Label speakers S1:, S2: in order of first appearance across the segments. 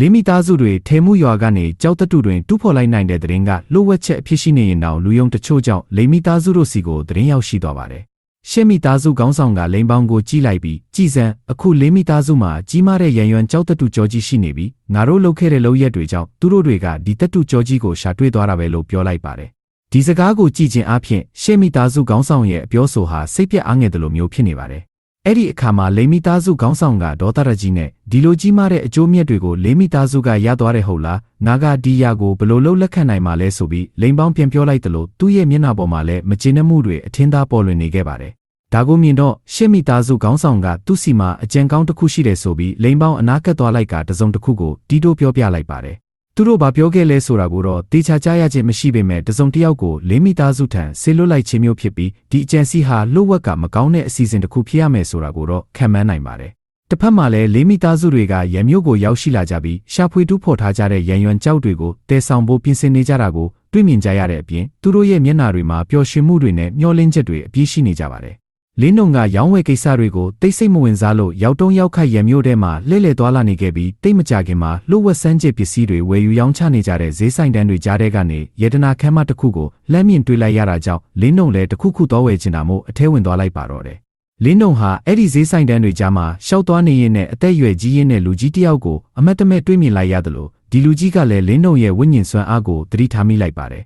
S1: လေးမိသားစုတွေထဲမှုရွာကနေကြောက်တတုတွင်တူးဖော်လိုက်နိုင်တဲ့သတင်းကလိုဝက်ချက်အဖြစ်ရှိနေရင်တောင်လူယုံတချို့ကြောင့်လေးမိသားစုတို့စီကိုသတင်းရောက်ရှိသွားပါတယ်။ရှေ့မိသားစုခေါင်းဆောင်ကလိန်ပေါင်းကိုကြီးလိုက်ပြီးကြည်စံအခုလေးမိသားစုမှာကြီးမားတဲ့ရန်ရွံကြောက်တတုကြောကြီးရှိနေပြီးငါတို့လုပ်ခဲ့တဲ့လုပ်ရက်တွေကြောင့်သူတို့တွေကဒီတတုကြောကြီးကိုရှာတွေ့သွားတာပဲလို့ပြောလိုက်ပါတယ်။ဒီစကားကိုကြည်ကျင်အားဖြင့်ရှေ့မိသားစုခေါင်းဆောင်ရဲ့အပြောဆိုဟာစိတ်ပြက်အားငယ်တယ်လို့မျိုးဖြစ်နေပါတယ်။အဲ့ဒီအခါမှာလိမ္မိသားစုခေါင်းဆောင်ကဒေါသရကြီးနဲ့ ဒီလိုကြီးမားတဲ့အကျိုးမြတ်တွေကိုလိမ္မိသားစုကရသွားတဲ့ဟုတ်လားငါကဒီယာကိုဘလို့လို့လက်ခံနိုင်မှာလဲဆိုပြီးလိမ်ပေါင်းပြန်ပြောလိုက်တယ်လို့သူ့ရဲ့မျက်နှာပေါ်မှာလည်းမကျေနပ်မှုတွေအထင်သာပေါ်လွင်နေခဲ့ပါတယ်ဒါကိုမြင်တော့ရှစ်မိသားစုခေါင်းဆောင်ကသူ့စီမှာအကြံကောင်းတစ်ခုရှိတယ်ဆိုပြီးလိမ်ပေါင်းအနာကပ်သွားလိုက်ကတစုံတစ်ခုကိုတီးတိုးပြောပြလိုက်ပါတယ်သူတို့ဘာပြောခဲ့လဲဆိုတာကိုတော့တေချာကြားရခြင်းမရှိပေမဲ့တစုံတစ်ယောက်ကိုလေးမိသားစုထံဆေးလွတ်လိုက်ခြင်းမျိုးဖြစ်ပြီးဒီအကြံစီဟာလှုပ်ဝက်ကမကောင်းတဲ့အစီအစဉ်တစ်ခုဖြစ်ရမယ်ဆိုတာကိုတော့ခံမှန်းနိုင်ပါတယ်။ တစ်ဖက်မှာလည်းလေးမိသားစုတွေကရံမျိုးကိုရောက်ရှိလာကြပြီးရှာဖွေတူးဖော်ထားကြတဲ့ရံရွံကြောက်တွေကိုတဲဆောင်ဖို့ပြင်ဆင်နေကြတာကိုတွေ့မြင်ကြရတဲ့အပြင်သူတို့ရဲ့မျက်နှာတွေမှာပျော်ရွှင်မှုတွေနဲ့မျှော်လင့်ချက်တွေအပြည့်ရှိနေကြပါတယ်။လင်းနုံကရောင်းဝယ်ကိစ္စတွေကိုတိတ်ဆိတ်မဝင်စားလို့ရောက်တုံးရောက်ခိုက်ရမျိုးထဲမှာလှည့်လည်သွားလာနေခဲ့ပြီးတိတ်မကြခင်မှာလှုပ်ဝက်စမ်းကျစ်ပစ္စည်းတွေဝယ်ယူရောင်းချနေကြတဲ့ဈေးဆိုင်တန်းတွေကြားထဲကနေယေတနာခမ်းမတစ်ခုကိုလမ်းမြင့်တွေးလိုက်ရတာကြောင့်လင်းနုံလည်းတစ်ခုခုသွားဝယ်ချင်တာမို့အထဲဝင်သွားလိုက်ပါတော့တယ် လင်းနုံဟာအဲ့ဒီဈေးဆိုင်တန်းတွေကြားမှာရှောက်သွားနေရင်နဲ့အသက်အရွယ်ကြီးရင်းတဲ့လူကြီးတစ်ယောက်ကိုအမတ်တမဲ့တွေးမြင်လိုက်ရတယ်လို့ဒီလူကြီးကလည်းလင်းနုံရဲ့ဝိညာဉ်စွမ်းအားကိုသတိထားမိလိုက်ပါတယ်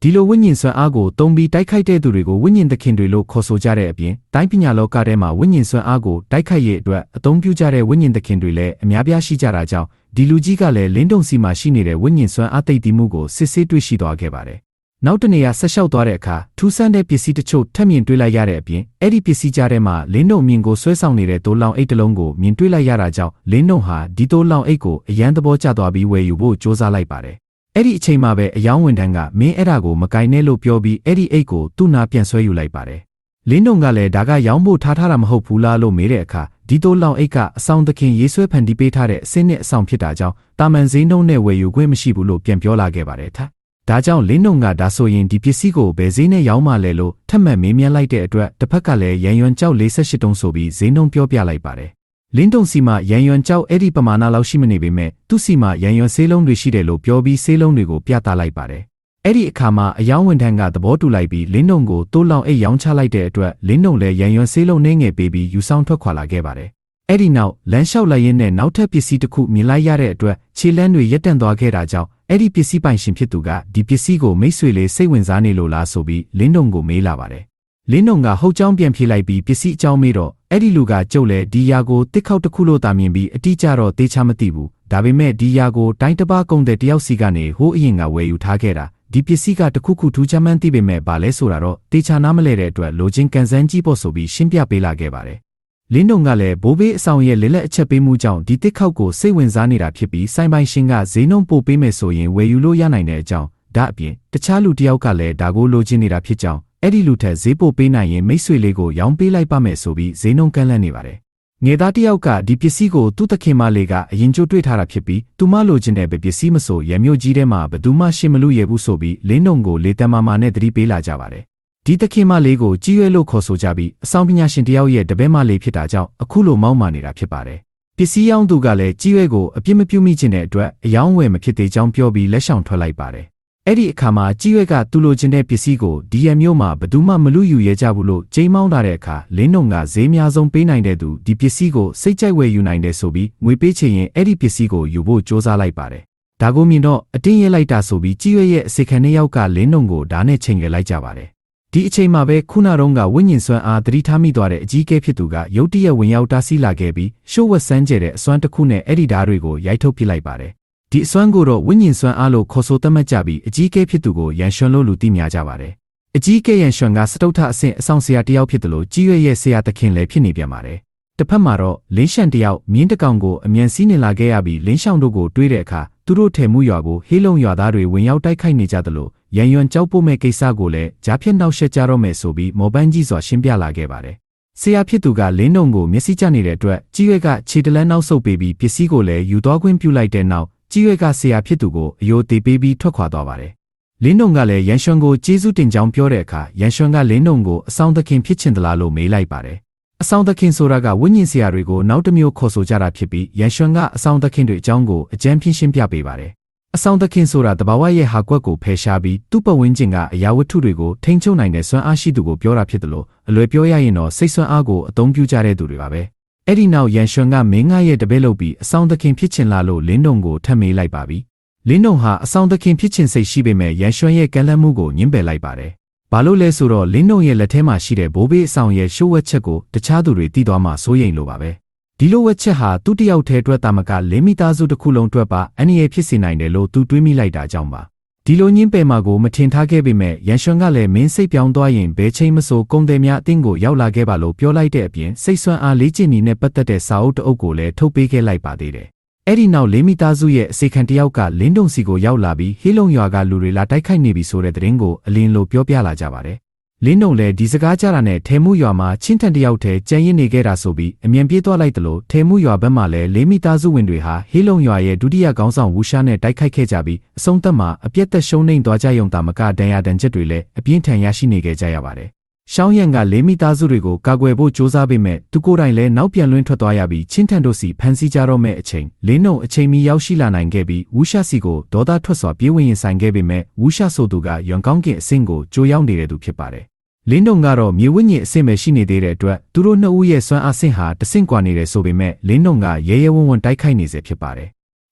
S1: ဒီလိုဝိညာဉ်စွမ်းအားကိုတုံးပြီးတိုက်ခိုက်တဲ့သူတွေကိုဝိညာဉ်သခင်တွေလို့ခေါ်ဆိုကြတဲ့အပြင်တိုင်းပညာလောကထဲမှာဝိညာဉ်စွမ်းအားကိုတိုက်ခိုက်ရေးအတွက်အသုံးပြုကြတဲ့ဝိညာဉ်သခင်တွေလည်းအများပြားရှိကြတာကြောင့်ဒီလူကြီးကလည်းလင်းတုံစီမှာရှိနေတဲ့ဝိညာဉ်စွမ်းအားသိတည်မှုကိုစစ်ဆေးတွေ့ရှိသွားခဲ့ပါတယ်။ နောက်တနေရာဆက်လျှောက်သွားတဲ့အခါထူးဆန်းတဲ့ပစ္စည်းတချို့ထပ်မြင်တွေ့လိုက်ရတဲ့အပြင်အဲ့ဒီပစ္စည်းကြားထဲမှာလင်းတုံမြင်ကိုဆွဲဆောင်နေတဲ့တိုးလောင်အိတ်တစ်လုံးကိုမြင်တွေ့လိုက်ရတာကြောင့်လင်းတုံဟာဒီတိုးလောင်အိတ်ကိုအရန်သဘောကျသွားပြီးဝယ်ယူဖို့စ조사လိုက်ပါတယ်အဲ့ဒီအချိန်မှာပဲအယောင်းဝန်ထမ်းကမင်းအဲ့ဒါကိုမကင်နဲ့လို့ပြောပြီးအဲ့ဒီအိတ်ကိုသူ့နာပြန်ဆွဲယူလိုက်ပါတယ်။လင်းတုံကလည်းဒါကရောင်းဖို့ထားထားတာမဟုတ်ဘူးလားလို့မေးတဲ့အခါဒီတိုးလောင်အိတ်ကအဆောင်သခင်ရေးဆွဲဖန်တီးပေးထားတဲ့အစင်းနဲ့အဆောင်ဖြစ်တာကြောင့်တာမန်ဈေးနှုန်းနဲ့ဝယ်ယူခွင့်မရှိဘူးလို့ပြန်ပြောလာခဲ့ပါတယ်ထား။ ဒါကြောင့်လင်းတုံကဒါဆိုရင်ဒီပစ္စည်းကိုဘယ်ဈေးနဲ့ရောင်းမှလဲလို့ထပ်မံမေးမြန်းလိုက်တဲ့အတွက်တစ်ဖက်ကလည်းရန်ရွံကြောက်48တုံးဆိုပြီးဈေးနှုန်းပြောပြလိုက်ပါတယ်။လင်းတုံစီမှာရန်ရွံကြောက်အဲ့ဒီပမာဏလောက်ရှိမနေပေမဲ့သူ့စီမှာရန်ရွံဆေးလုံးတွေရှိတယ်လို့ပြောပြီးဆေးလုံးတွေကိုပြသလိုက်ပါတယ်။အဲ့ဒီအခါမှာအယောင်းဝန်ထမ်းကသဘောတူလိုက်ပြီးလင်းတုံကိုတိုးလောင်အိတ်ရောင်းချလိုက်တဲ့အတွက်လင်းတုံလည်းရန်ရွံဆေးလုံးနှင်းငယ်ပေးပြီးယူဆောင်ထွက်ခွာလာခဲ့ပါတယ်။ အဲ့ဒီနောက်လမ်းလျှောက်လိုက်ရင်းနဲ့နောက်ထပ်ပစ္စည်းတစ်ခုမြင်လိုက်ရတဲ့အတွက်ခြေလမ်းတွေရက်တန့်သွားခဲ့တာကြောင့်အဲ့ဒီပစ္စည်းပိုင်ရှင်ဖြစ်သူကဒီပစ္စည်းကိုမိတ်ဆွေလေးစိတ်ဝင်စားနေလို့လားဆိုပြီးလင်းတုံကိုမေးလာပါတယ်။လင်းတုံကဟုတ်ကြောင်းပြန်ဖြေလိုက်ပြီးပစ္စည်းအကြောင်းမေးတော့အဲ့ဒီလူကကြုတ်လဲဒီယာကိုတစ်ခေါက်တစ်ခုလို့တာမြင်ပြီးအတိကျတော့တေချာမသိဘူးဒါပေမဲ့ဒီယာကိုတိုင်းတပါကုံတဲ့တယောက်စီကနေဟိုးအရင်ကဝယ်ယူထားခဲ့တာဒီပစ္စည်းကတခုခုထူးခြားမှန်းသိပေမဲ့ဘာလဲဆိုတာတော့တေချာနားမလဲတဲ့အတွက်လိုချင်းကန်ဆန်းကြီးဖို့ဆိုပြီးရှင်းပြပေးလာခဲ့ပါတယ် လင်းတုံကလည်းဘိုးဘေးအဆောင်ရဲ့လက်လက်အချက်ပေးမှုကြောင့်ဒီတစ်ခေါက်ကိုစိတ်ဝင်စားနေတာဖြစ်ပြီးစိုင်းပိုင်ရှင်ကဈေးနှုန်းပို့ပေးမယ်ဆိုရင်ဝယ်ယူလို့ရနိုင်တဲ့အကြောင်းဒါအပြင်တခြားလူတယောက်ကလည်းဒါကိုလိုချင်နေတာဖြစ်ကြောင်းအဲ့ဒီလူထက်ဈေးပိုပေးနိုင်ရင်မိတ်ဆွေလေးကိုရောင်းပေးလိုက်ပါမယ်ဆိုပြီးဈေးနှုန်းကန့်လန့်နေပါတယ်။ငယ်သားတစ်ယောက်ကဒီပစ္စည်းကိုသူ့သခင်မလေးကအရင်ကျိုးတွေ့ထားတာဖြစ်ပြီးသူမလိုချင်တဲ့ပစ္စည်းမဆိုရမျိုးကြီးထဲမှာဘသူမှရှင်းမလို့ရဘူးဆိုပြီးလင်းနှုံကိုလေတမမာနဲ့သတိပေးလာကြပါတယ်။ ဒီသခင်မလေးကိုကြီးရွယ်လို့ခေါ်ဆိုကြပြီးအဆောင်ပညာရှင်တယောက်ရဲ့တပည့်မလေးဖြစ်တာကြောင့်အခုလိုမောင်းမာနေတာဖြစ်ပါတယ်။ပစ္စည်းရောင်းသူကလည်းကြီးရွယ်ကိုအပြစ်မပြုမိခြင်းတဲ့အတွက်အယောင်းဝယ်မဖြစ်သေးကြောင်းပြောပြီးလက်ဆောင်ထွက်လိုက်ပါတယ်အဲ့ဒီအခါမှာကြီးရွက်ကသူ့လိုချင်တဲ့ပစ္စည်းကိုဒီရမျိုးမှာဘယ်သူမှမလူယူရဲကြဘူးလို့ကျိမ်းမောင်းလာတဲ့အခါလင်းနှုံကဈေးများဆုံးပေးနိုင်တဲ့သူဒီပစ္စည်းကိုစိတ်ကြိုက်ဝယ်ယူနိုင်တယ်ဆိုပြီးငွေပေးချင်ရင်အဲ့ဒီပစ္စည်းကိုယူဖို့စ조사လိုက်ပါတယ်။ဒါကိုမြင်တော့အတင်းရဲလိုက်တာဆိုပြီးကြီးရွက်ရဲ့အစိခံနှစ်ယောက်ကလင်းနှုံကိုဓာတ်နဲ့ချိန်ခဲ့လိုက်ကြပါတယ်။ ဒီအချိန်မှာပဲခုနတုန်းကဝိညာဉ်စွမ်းအားသတိထားမိသွားတဲ့အကြီးအကဲဖြစ်သူကရုတ်တရက်ဝင်ရောက်တားဆီးလာခဲ့ပြီးရှိုးဝက်ဆန်းကျဲတဲ့အစွမ်းတစ်ခုနဲ့အဲ့ဒီဓာတ်တွေကိုရိုက်ထုတ်ပစ်လိုက်ပါတယ်ဒီအစွမ်းကိုတော့ဝိညာဉ်စွမ်းအားလို့ခေါ်ဆိုသတ်မှတ်ကြပြီးအကြီးအကဲဖြစ်သူကိုရန်ရွှန်လို့လူသိများကြပါတယ်။အကြီးအကဲရန်ရွှန်ကစတုထအဆင့်အဆောင်ဆရာတယောက်ဖြစ်တယ်လို့ကြီးရွက်ရဲ့ဆရာသခင်လည်းဖြစ်နေပြန်ပါတယ်။တစ်ဖက်မှာတော့လင်းရှန်တယောက်မြင်းတကောင်ကိုအမြန်စီးနေလာခဲ့ရပြီးလင်းရှောင်းတို့ကိုတွေးတဲ့အခါသူတို့ထဲမှုရွာကိုဟေးလုံးရွာသားတွေဝင်ရောက်တိုက်ခိုက်နေကြသလို ရန်ရွန်ကြောက်ပို့မဲ့ကိစ္စကိုလည်းကြားဖြတ်နှောက်ယှက်ကြတော့မယ်ဆိုပြီးမော်ပန်းကြီးစွာရှင်းပြလာခဲ့ပါတယ်။ဆရာဖြစ်သူကလင်းနှုံကိုမျက်စိကျနေတဲ့အတွက်ကြီးရွက်ကခြေတလန်းနောက်ဆုတ်ပေးပြီးပစ္စည်းကိုလည်းယူသွားခွင့်ပြုလိုက်တဲ့နောက်ကြီးရွက်ကဆရာဖြစ်သူကိုအယိုသေးပေးပြီးထွက်ခွာသွားပါတယ်။လင်းနှုံကလည်းရန်ရွှန်ကိုကျေးဇူးတင်ကြောင်းပြောတဲ့အခါရန်ရွှန်ကလင်းနှုံကိုအဆောင်သခင်ဖြစ်ချင်သလားလို့မေးလိုက်ပါတယ်အဆောင်သခင်ဆိုတာကဝိညာဉ်ဆရာတွေကိုနောက်တစ်မျိုးခေါ်ဆိုကြတာဖြစ်ပြီးရန်ရွှန်ကအဆောင်သခင်တွေအကြောင်းကိုအကြံဖြင်းရှင်းပြပေးပါတယ်။ အဆောင်သခင်ဆိုတာတဘာဝရဲ့ဟာကွက်ကိုဖယ်ရှားပြီးသူ့ပတ်ဝန်းကျင်ကအရာဝတ္ထုတွေကိုထိန်းချုပ်နိုင်တဲ့စွမ်းအားရှိသူကိုပြောတာဖြစ်တယ်လို့အလွယ်ပြောရရင်တော့စိတ်စွမ်းအားကိုအသုံးပြုကြတဲ့သူတွေပါပဲ။အဲ့ဒီနောက်ရန်ရွှန်ကမင်းငါရဲ့တပည့်လုပ်ပြီးအဆောင်သခင်ဖြစ်ချင်လာလို့လင်းတုံကိုထပ်မေးလိုက်ပါပြီ။လင်းတုံဟာအဆောင်သခင်ဖြစ်ချင်စိတ်ရှိပေမဲ့ရန်ရွှန်ရဲ့ကမ်းလှမ်းမှုကိုညှင်းပယ်လိုက်ပါတယ်။ဘာလို့လဲဆိုတော့လင်းနှုံရဲ့လက်ထဲမှာရှိတဲ့ဘိုးဘေးအဆောင်ရဲ့ရှိုးဝက်ချက်ကိုတခြားသူတွေသိသွားမှစိုးရိမ်လို့ပါပဲ ဒီလိုဝက်ချက်ဟာသူ့တယောက်တည်းအတွက်တာမကလင်းမိသားစုတစ်ခုလုံးအတွက်ပါအန္တရာယ်ဖြစ်စေနိုင်တယ်လို့သူတွေးမိလိုက်တာကြောင့်ပါဒီလိုညင်းပယ်မှာကိုမထင်ထားခဲ့ပေမဲ့ရန်ရွှန်ကလည်းမင်းစိတ်ပြောင်းသွားရင်ဘယ်ချိန်မဆိုကုံတယ်များအတင်းကိုရောက်လာခဲ့ပါလို့ပြောလိုက်တဲ့အပြင်စိတ်ဆွမ်းအားလေးကျင်နေနဲ့ပတ်သက်တဲ့စာအုပ်တအုပ်ကိုလည်းထုတ်ပေးခဲ့လိုက်ပါသေးတယ်အဲ့ဒီနောက်လေးမိသားစုရဲ့အစီခံတယောက်ကလင်းတုံစီကိုရောက်လာပြီးဟေးလုံရွာကလူတွေလာတိုက်ခိုက်နေပြီဆိုတဲ့သတင်းကိုအလင်းလိုပြောပြလာကြပါတယ်။ လင်းတုံလည်းဒီစကားကြတာနဲ့ထဲမှုရွာမှာချင်းထန်တယောက်တည်းကြံရင်နေခဲ့တာဆိုပြီးအမြန်ပြေးသွားလိုက်တယ်လို့ထဲမှုရွာဘက်မှာလည်းလေးမိသားစုဝင်တွေဟာဟေးလုံရွာရဲ့ဒုတိယခေါင်းဆောင်ဝူရှာနဲ့တိုက်ခိုက်ခဲ့ကြပြီးအဆုံးသတ်မှာအပြက်သက်ရှုံးနိမ့်သွားကြရုံတာမကဒဏ်ရာဒဏ်ချက်တွေလည်းအပြင်းထန်ရရှိနေခဲ့ကြရပါတယ်။ ရှောင်းရန်ကလေးမိသားစုတွေကိုကာကွယ်ဖို့စ조사ပေမဲ့သူကိုယ်တိုင်လည်းနောက်ပြန်လွင်ထွက်သွားရပြီးချင်းထန်တို့စီဖန်ဆီးကြတော့မဲ့အချိန်လင်းနှုံအချိန်မီရောက်ရှိလာနိုင်ခဲ့ပြီးဝူရှာစီကိုဒေါသထွက်စွာပြေးဝင်ရင်ဆိုင်ခဲ့ပေမဲ့ဝူရှာဆိုသူကရွံကောင်းကင်အဆင့်ကိုကြိုးရောက်နေတဲ့သူဖြစ်ပါတယ်လင်းတုံကတော့မြေဝိညာဉ်အဆင့်ပဲရှိနေသေးတဲ့အတွက်သူတို့နှစ်ဦးရဲ့စွမ်းအားဆင့်ဟာတဆင့်ကွာနေတယ်ဆိုပေမဲ့လင်းတုံကရဲရဲဝံ့ဝံ့တိုက်ခိုက်နေစေဖြစ်ပါတယ်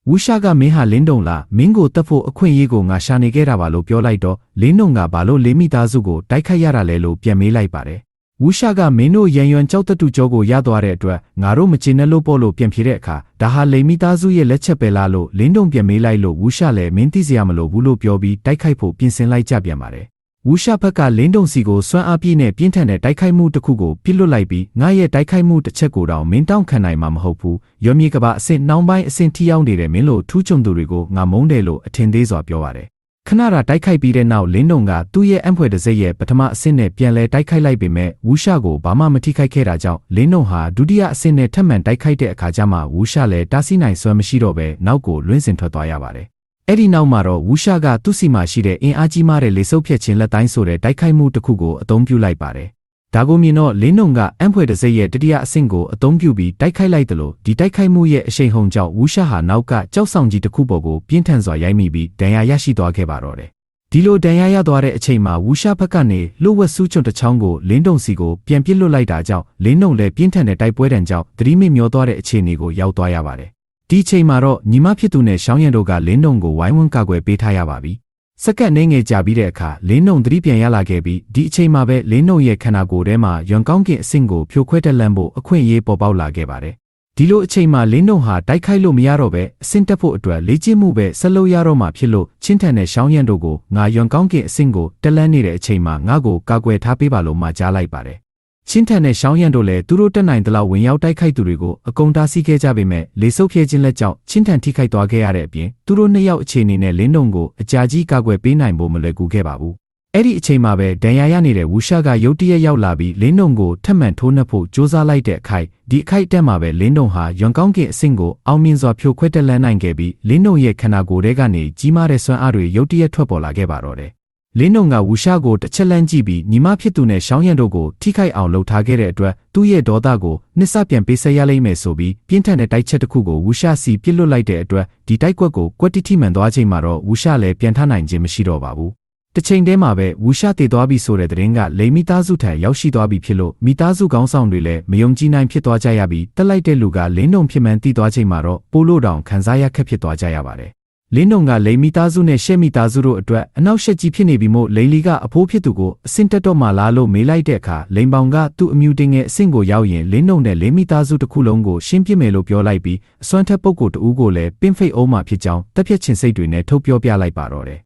S1: ဝူရှာကမင်းဟာလင်းတုံလားမင်းကိုတတ်ဖို့အခွင့်အရေးကိုငါရှာနေခဲ့တာပါလို့ပြောလိုက်တော့လင်းတုံကဘာလို့လေးမိသားစုကိုတိုက်ခိုက်ရတာလဲလို့ပြန်မေးလိုက်ပါတယ်ဝူရှာကမင်းတို့ရန်ရွံကြောက်တတူကြောကိုရသွားတဲ့အတွက်ငါတို့မချင်တဲ့လို့ပေါ့လို့ပြန်ဖြေတဲ့အခါဒါဟာလိမ်မိသားစုရဲ့လက်ချက်ပဲလားလို့လင်းတုံပြန်မေးလိုက်လို့ဝူရှာလည်းမင်းသိစရာမလိုဘူးလို့ပြောပြီးတိုက်ခိုက်ဖို့ပြင်ဆင်လိုက်ကြပြန်ပါတယ် ဝူရှာဘက်ကလင်းတုံစီကိုစွမ်းအားပြည့်နဲ့ပြင်းထန်တဲ့တိုက်ခိုက်မှုတစ်ခုကိုပြစ်လွတ်လိုက်ပြီးငါရဲ့တိုက်ခိုက်မှုတစ်ချက်ကိုတောင်မင်းတောင်းခံနိုင်မှာမဟုတ်ဘူးရောမြေကဘာအဆင့်နှောင်းပိုင်းအဆင့်ထိရောက်နေတဲ့မင်းလို့ထူးချွန်သူတွေကိုငါမုန်းတယ်လို့အထင်သေးစွာပြောပါတယ်ခဏတာတိုက်ခိုက်ပြီးတဲ့နောက်လင်းတုံကသူ့ရဲ့အံဖွယ်တစ်စိတ်ရဲ့ပထမအဆင့်နဲ့ပြန်လဲတိုက်ခိုက်လိုက်ပေမဲ့ဝူရှာကိုဘာမှမထိခိုက်ခဲ့တာကြောင့်လင်းတုံဟာဒုတိယအဆင့်နဲ့ထပ်မံတိုက်ခိုက်တဲ့အခါကျမှဝူရှာလည်းတားဆီးနိုင်စွမ်းမရှိတော့ဘဲနောက်ကိုလွင့်စင်ထွက်သွားရပါတယ် အဲ့ဒီနောက်မှာတော့ဝူရှာကသူ့စီမှာရှိတဲ့အင်အားကြီးမားတဲ့လေဆုပ်ဖြတ်ခြင်းလက်တိုင်းဆိုတဲ့တိုက်ခိုက်မှုတစ်ခုကိုအသုံးပြုလိုက်ပါတယ်။ဒါကိုမြင်တော့လင်းနုံကအံဖွယ်တစိရဲ့တတိယအဆင့်ကိုအသုံးပြုပြီးတိုက်ခိုက်လိုက်တယ်လို့ဒီတိုက်ခိုက်မှုရဲ့အရှိန်ဟုန်ကြောင့်ဝူရှာဟာနောက်ကကြောက်ဆောင်ကြီးတစ်ခုပေါ်ကိုပြင်းထန်စွာရိုက်မိပြီးဒဏ်ရာရရှိသွားခဲ့ပါတော့တယ်။ဒီလိုဒဏ်ရာရသွားတဲ့အချိန်မှာဝူရှာဘက်ကနေလှုပ်ဝက်ဆူးချွန်တစ်ချောင်းကိုလင်းတုံစီကိုပြန်ပစ်လွတ်လိုက်တာကြောင့်လင်းနုံလည်းပြင်းထန်တဲ့တိုက်ပွဲတံကြောင့်သတိမိမျောသွားတဲ့အခြေအနေကိုရောက်သွားရပါတယ်။ ဒီချိန်မှာတော့ညီမဖြစ်သူနဲ့ရှောင်းရံတို့ကလင်းနှုံကိုဝိုင်းဝန်းကာကွယ်ပေးထားရပါပြီ။စက္ကန့်နှင်းငယ်ကြာပြီးတဲ့အခါလင်းနှုံသတိပြန်ရလာခဲ့ပြီးဒီအချိန်မှာပဲလင်းနှုံရဲ့ခန္ဓာကိုယ်ထဲမှာရွံကောင်းကင်အဆင့်ကိုဖြိုခွဲတက်လန့်ဖို့အခွင့်အရေးပေါ်ပေါက်လာခဲ့ပါတယ်။ဒီလိုအချိန်မှာလင်းနှုံဟာတိုက်ခိုက်လို့မရတော့ပဲအဆင့်တက်ဖို့အတွက်လေ့ကျင့်မှုပဲဆက်လုပ်ရတော့မှဖြစ်လို့ချင်းထန်တဲ့ရှောင်းရံတို့ကိုငါရွံကောင်းကင်အဆင့်ကိုတက်လန့်နေတဲ့အချိန်မှာငါ့ကိုကာကွယ်ထားပေးပါလို့မှာကြားလိုက်ပါတယ် ချင်းထန်နဲ့ရှောင်းရံတို့လည်းသူတို့တက်နိုင်သလောက်ဝင်ရောက်တိုက်ခိုက်သူတွေကိုအကုန်တားဆီးခဲ့ကြပေမဲ့လေဆုပ်ဖြဲခြင်းလက်ကြောင့်ချင်းထန်ထိခိုက်သွားခဲ့ရတဲ့အပြင်သူတို့နှစ်ယောက်အခြေအနေနဲ့လင်းတုံကိုအကြာကြီးကာကွယ်ပေးနိုင်ဖို့မလွယ်ကူခဲ့ပါဘူး။အဲ့ဒီအချိန်မှာပဲဒဏ်ရာရနေတဲ့ဝူရှာကရုတ်တရက်ရောက်လာပြီးလင်းတုံကိုထပ်မံထိုးနှက်ဖို့ကြိုးစားလိုက်တဲ့အခိုက်ဒီအခိုက်တက်မှာပဲလင်းတုံဟာရွံကောင်းကင်အဆင့်ကိုအောင်မြင်စွာဖြိုခွဲတက်လန်းနိုင်ခဲ့ပြီးလင်းတုံရဲ့ခန္ဓာကိုယ်ထဲကနေကြီးမားတဲ့စွမ်းအားတွေရုတ်တရက်ထွက်ပေါ်လာခဲ့ပါတော့တယ် လင်းနုံကဝူရှာကိုတစ်ချက်လန့်ကြည့်ပြီးညီမဖြစ်သူနဲ့ရှောင်းရံတို့ကိုထိခိုက်အောင်လှုပ်ထားခဲ့တဲ့အတွက်သူ့ရဲ့ဒေါသကိုနှစ်ဆပြန်ပေးဆက်ရလိမ့်မယ်ဆိုပြီးပြင်းထန်တဲ့တိုက်ချက်တစ်ခုကိုဝူရှာစီပစ်လွတ်လိုက်တဲ့အတွက်ဒီတိုက်ကွက်ကိုကွက်တိထိမှန်သွားချိန်မှာတော့ဝူရှာလည်းပြန်ထနိုင်ခြင်းမရှိတော့ပါဘူး။တစ်ချိန်တည်းမှာပဲဝူရှာတည်သွားပြီဆိုတဲ့သတင်းကလိမ်မိသားစုထံရောက်ရှိသွားပြီဖြစ်လို့မိသားစုကောင်းဆောင်တွေလည်းမယုံကြည်နိုင်ဖြစ်သွားကြရပြီးတက်လိုက်တဲ့လူကလင်းနုံဖြစ်မှန်တည်သွားချိန်မှာတော့ပိုးလို့တောင်ခံစားရခက်ဖြစ်သွားကြရပါတယ် လင်းနုံကလိန်မိသားစုနဲ့ရှက်မိသားစုတို့အတွက်အနောက်ရှက်ကြီးဖြစ်နေပြီမို့လိန်လီကအဖိုးဖြစ်သူကိုအစင်တက်တော့မှလားလို့မေးလိုက်တဲ့အခါလိန်ပေါင်ကသူ့အမြူတင်ငယ်အဆင့်ကိုရောက်ရင်လင်းနုံနဲ့လိန်မိသားစုတစ်ခုလုံးကိုရှင်းပြမယ်လို့ပြောလိုက်ပြီးအစွမ်းထက်ပုဂ္ဂိုလ်တဦးကိုလည်းပင်းဖိတ်အောင်မှဖြစ်ကြောင်းတက်ဖြတ်ချင်စိတ်တွေနဲ့ထုတ်ပြောပြလိုက်ပါတော့တယ်